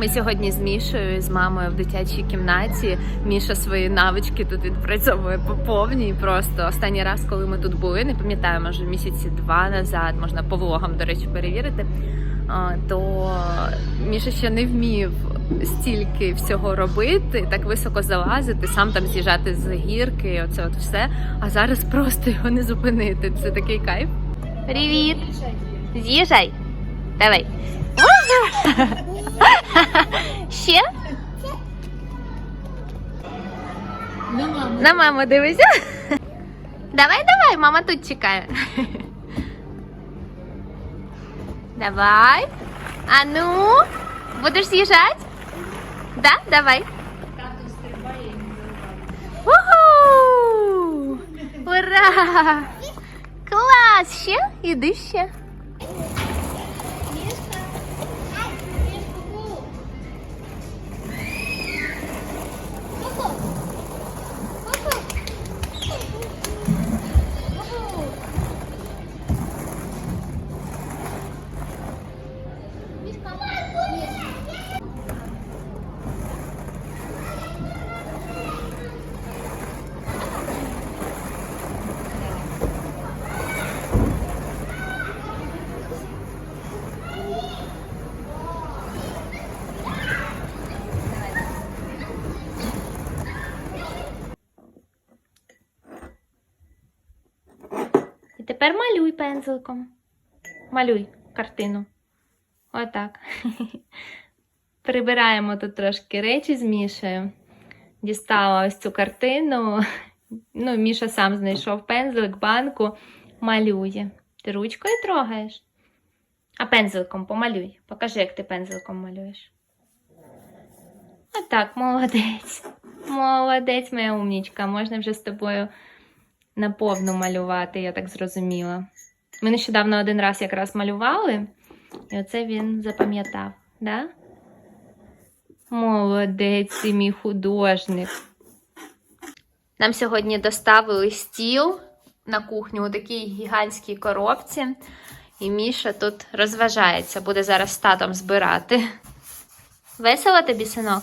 Ми сьогодні з Мішою, з мамою в дитячій кімнаті. Міша свої навички тут відпрацьовує по повній. Просто останній раз, коли ми тут були, не пам'ятаю, може місяці два назад, можна по влогам, до речі, перевірити. То Міша ще не вмів стільки всього робити, так високо залазити, сам там з'їжджати з гірки, оце от все. А зараз просто його не зупинити. Це такий кайф. Привіт! З'їжджай! Давай! Ще? На маму дивися. Давай, давай, мама тут чекає. Давай. А ну, будеш з'їжджати? Да? Давай. Уху! Ура! Клас! Ще? Іди ще. Тепер малюй пензликом. Малюй картину. Отак. Прибираємо тут трошки речі з Мішею. Дістала ось цю картину. Ну, Міша сам знайшов пензлик, банку, малює. Ти ручкою трогаєш? А пензликом помалюй. Покажи, як ти пензликом малюєш. Отак, молодець. Молодець, моя умнічка. Можна вже з тобою наповну малювати, я так зрозуміла. Ми нещодавно один раз якраз малювали, і оце він запам'ятав, да? Молодець, мій художник. Нам сьогодні доставили стіл на кухню у такій гігантській коробці. І Міша тут розважається, буде зараз з татом збирати. Весело тобі, синок?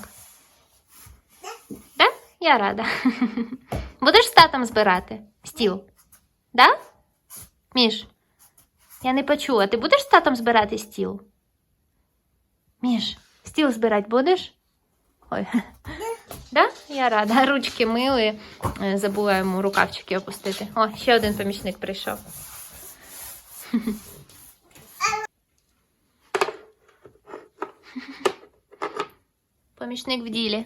Да? Я рада. Будеш з татом збирати стіл? Да? Міш, я не почула. Ти будеш з татом збирати стіл? Міш, стіл збирати будеш? Ой. Да? Я рада. Ручки мили. Е, Забула йому рукавчики опустити. О, ще один помічник прийшов. Помічник в ділі.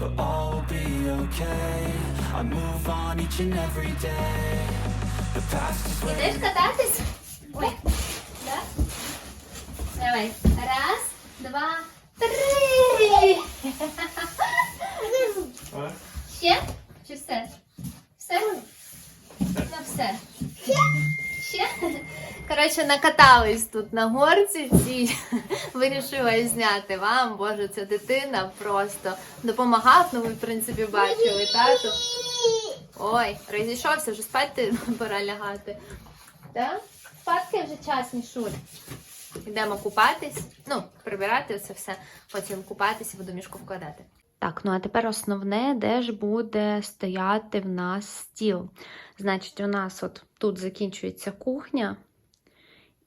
But all will be okay. I move on each and every day. The past is where Ідеш кататись? Ой. Да? Давай. Раз, два, три. Коротше, накатались тут на горці ці. Вирішила зняти вам. Боже, ця дитина просто допомагав, ну ви, в принципі, бачили, тату. Ой, розійшовся, вже спати пора лягати. Так? Спадки вже час, Мішуль. Йдемо купатись, ну, прибирати це все, потім купатись і буду мішку вкладати. Так, ну а тепер основне, де ж буде стояти в нас стіл. Значить, у нас от тут закінчується кухня,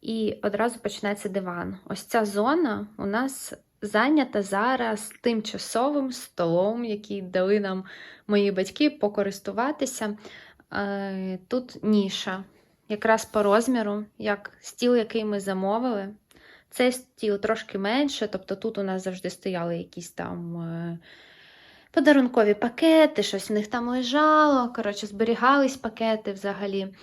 і одразу починається диван. Ось ця зона у нас зайнята зараз тимчасовим столом, який дали нам мої батьки покористуватися. Е, Тут ніша, якраз по розміру, як стіл, який ми замовили. Цей стіл трошки менше, тобто тут у нас завжди стояли якісь там е, подарункові пакети, щось в них там лежало. Коротше, зберігались пакети взагалі.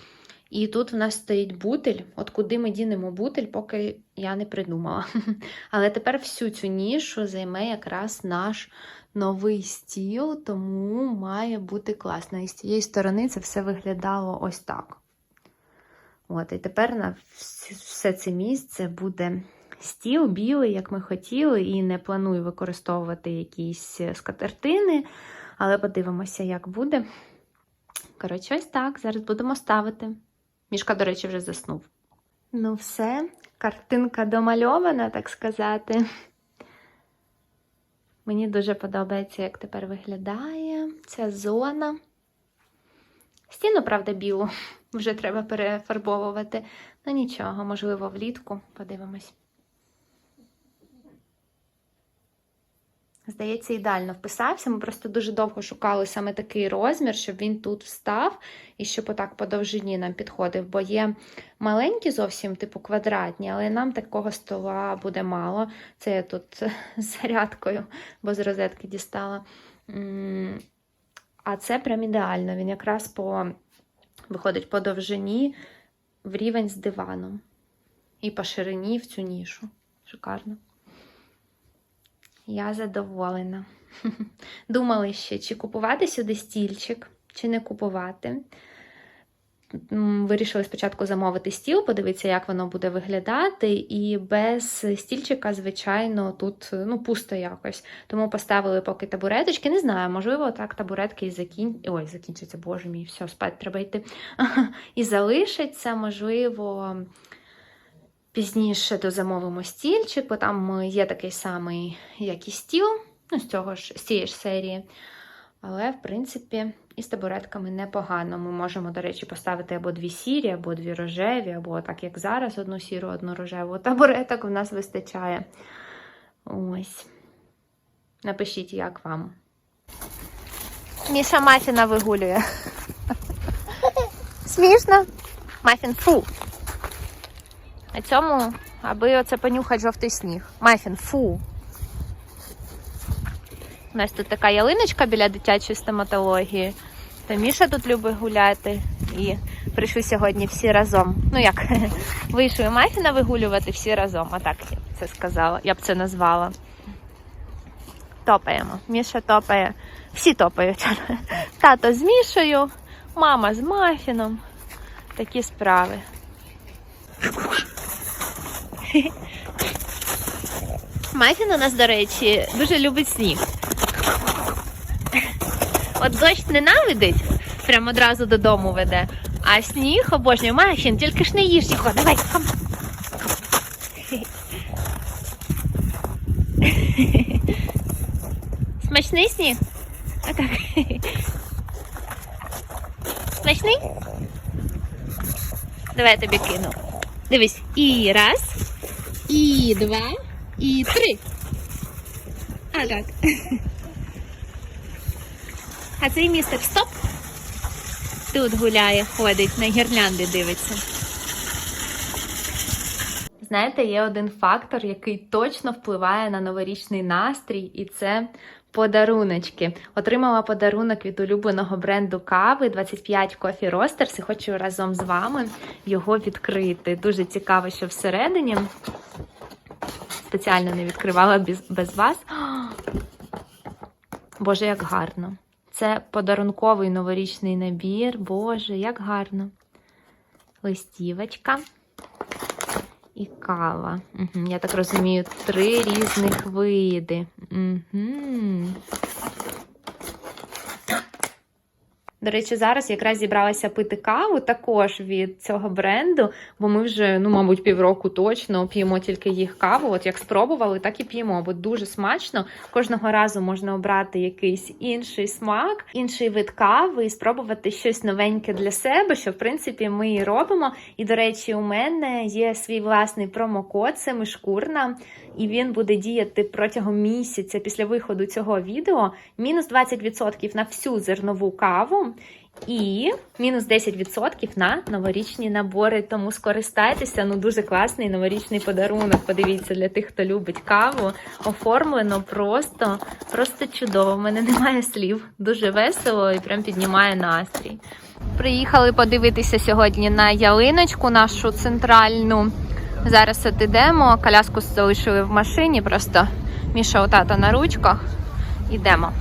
І тут в нас стоїть бутель. От куди ми дінемо бутель, поки я не придумала. Але тепер всю цю нішу займе якраз наш новий стіл, тому має бути класно. І з цієї сторони це все виглядало ось так. От, і тепер на все це місце буде стіл білий, як ми хотіли, і не планую використовувати якісь скатертини, але подивимося, як буде. Коротше, ось так. Зараз будемо ставити. Мішка, до речі, вже заснув. Ну, все, картинка домальована, так сказати. Мені дуже подобається, як тепер виглядає ця зона. Стіну, правда, білу. Вже треба перефарбовувати. Ну нічого, можливо, влітку. Подивимось. Здається, ідеально вписався. Ми просто дуже довго шукали саме такий розмір, щоб він тут встав і щоб отак по довжині нам підходив. Бо є маленькі зовсім, типу квадратні, але нам такого стола буде мало. Це я тут з зарядкою, бо з розетки дістала. А це прям ідеально. Він якраз по виходить по довжині в рівень з диваном. І по ширині в цю нішу. Шикарно. Я задоволена. Думали ще, чи купувати сюди стільчик, чи не купувати. Вирішили спочатку замовити стіл, подивитися, як воно буде виглядати. І без стільчика, звичайно, тут ну, пусто якось. Тому поставили поки табуреточки. Не знаю, можливо, так табуретки і закін... Ой, закінчаться, боже мій, все, спать треба йти. І залишаться, можливо, пізніше дозамовимо стільчик, бо там є такий самий, як і стіл, ну, з, цього ж, з цієї ж серії. Але, в принципі, і з табуретками непогано. Ми можемо, до речі, поставити або дві сірі, або дві рожеві, або так як зараз, одну сіру, одну рожеву. Табуреток в нас вистачає. Ось. Напишіть, як вам. Міша Мафіна вигулює. Смішно? Мафін фу. А цьому, аби оце понюхати жовтий сніг. Мафін, фу. У нас тут така ялиночка біля дитячої стоматології. То Міша тут любить гуляти. І прийшли сьогодні всі разом. Ну як, вийшли Мафіна вигулювати всі разом. А так я це сказала, я б це назвала. Топаємо. Міша топає. Всі топають. Тато з Мішою, мама з Мафіном. Такі справи. Мафін у нас, до речі, дуже любить сніг. От дощ ненавидить, прямо одразу додому веде. А сніг обожнює Мафін, тільки ж не їж його. Давай, хам. Смачний сніг? Отак. Смачний? Давай я тобі кину. Дивись. І раз, і два, і три. А так. А цей містер стоп. Тут гуляє, ходить, на гірлянди дивиться. Знаєте, є один фактор, який точно впливає на новорічний настрій, і це подаруночки. Отримала подарунок від улюбленого бренду кави 25 Coffee Roasters і хочу разом з вами його відкрити. Дуже цікаво, що всередині. Спеціально не відкривала без, без вас. Боже, як гарно. Це подарунковий новорічний набір. Боже, як гарно. Листівочка і кава. Угу, я так розумію, три різних види. Угу. До речі, зараз якраз зібралася пити каву також від цього бренду, бо ми вже, ну, мабуть, півроку точно п'ємо тільки їх каву. От як спробували, так і п'ємо, бо дуже смачно. Кожного разу можна обрати якийсь інший смак, інший вид кави і спробувати щось новеньке для себе, що в принципі ми і робимо. І, до речі, у мене є свій власний промокод, це мишкурна. І він буде діяти протягом місяця після виходу цього відео. Мінус 20% на всю зернову каву. І мінус 10% на новорічні набори. Тому скористайтеся. Ну дуже класний новорічний подарунок. Подивіться для тих, хто любить каву. Оформлено просто, просто чудово. У мене немає слів. Дуже весело і прям піднімає настрій. Приїхали подивитися сьогодні на ялиночку нашу центральну. Зараз от ідемо. Коляску залишили в машині. Просто Міша у тата на ручках. Ідемо.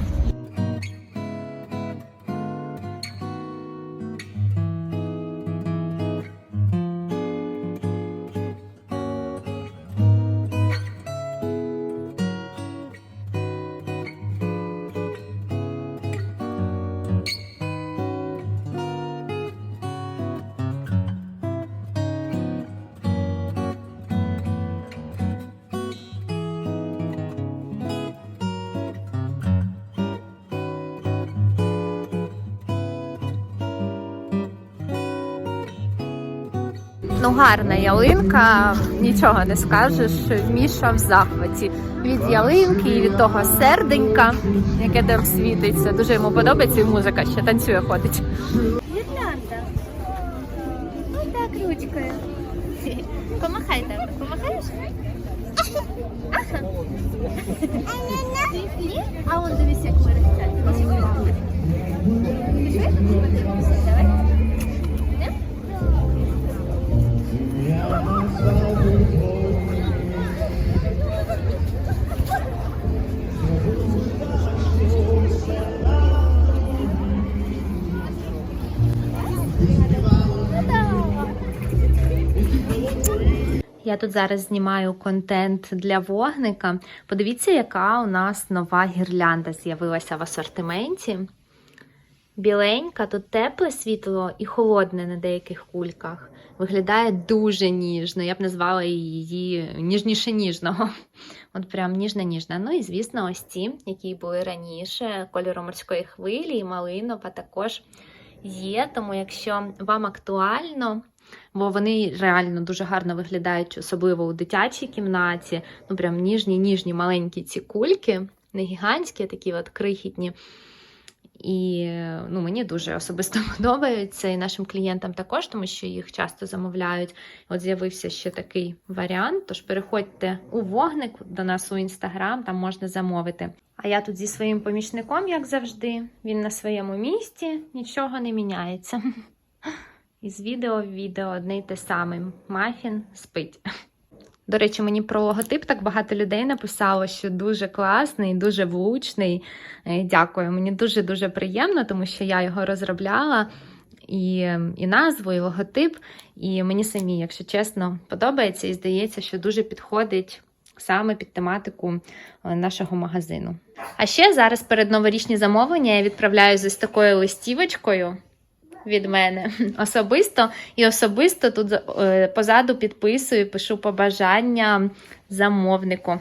Ну, гарна ялинка, нічого не скажеш. Міша в захваті від ялинки і від того серденька, яке там світиться. Дуже йому подобається і музика ще танцює, ходить. Гірлянда. Ось так ручкою. Помахай так, помахаєш? А он дивись, як мерехтять. Давай. Я тут зараз знімаю контент для вогника. Подивіться, яка у нас нова гірлянда з'явилася в асортименті. Біленька, тут тепле світло і холодне на деяких кульках. Виглядає дуже ніжно. Я б назвала її ніжніше ніжного. От прям ніжна-ніжна. Ну і звісно, ось ці, які були раніше, кольору морської хвилі і малинова також є. Тому, якщо вам актуально, бо вони реально дуже гарно виглядають, особливо у дитячій кімнаті. Ну, прям ніжні, ніжні, маленькі ці кульки, не гігантські, такі от крихітні. І ну, мені дуже особисто подобаються, і нашим клієнтам також, тому що їх часто замовляють. От з'явився ще такий варіант. Тож переходьте у вогник до нас у інстаграм, там можна замовити. А я тут зі своїм помічником, як завжди, він на своєму місці, нічого не міняється. Із відео в відео одне й те саме. Мафін спить. До речі, мені про логотип так багато людей написало, що дуже класний, дуже влучний. Е, Дякую. Мені дуже-дуже приємно, тому що я його розробляла. І, і назву, і логотип. І мені самі, якщо чесно, подобається і здається, що дуже підходить саме під тематику е, нашого магазину. А ще зараз перед новорічні замовлення я відправляю з ось такою листівочкою від мене особисто. І особисто тут е, позаду підписую, пишу побажання замовнику.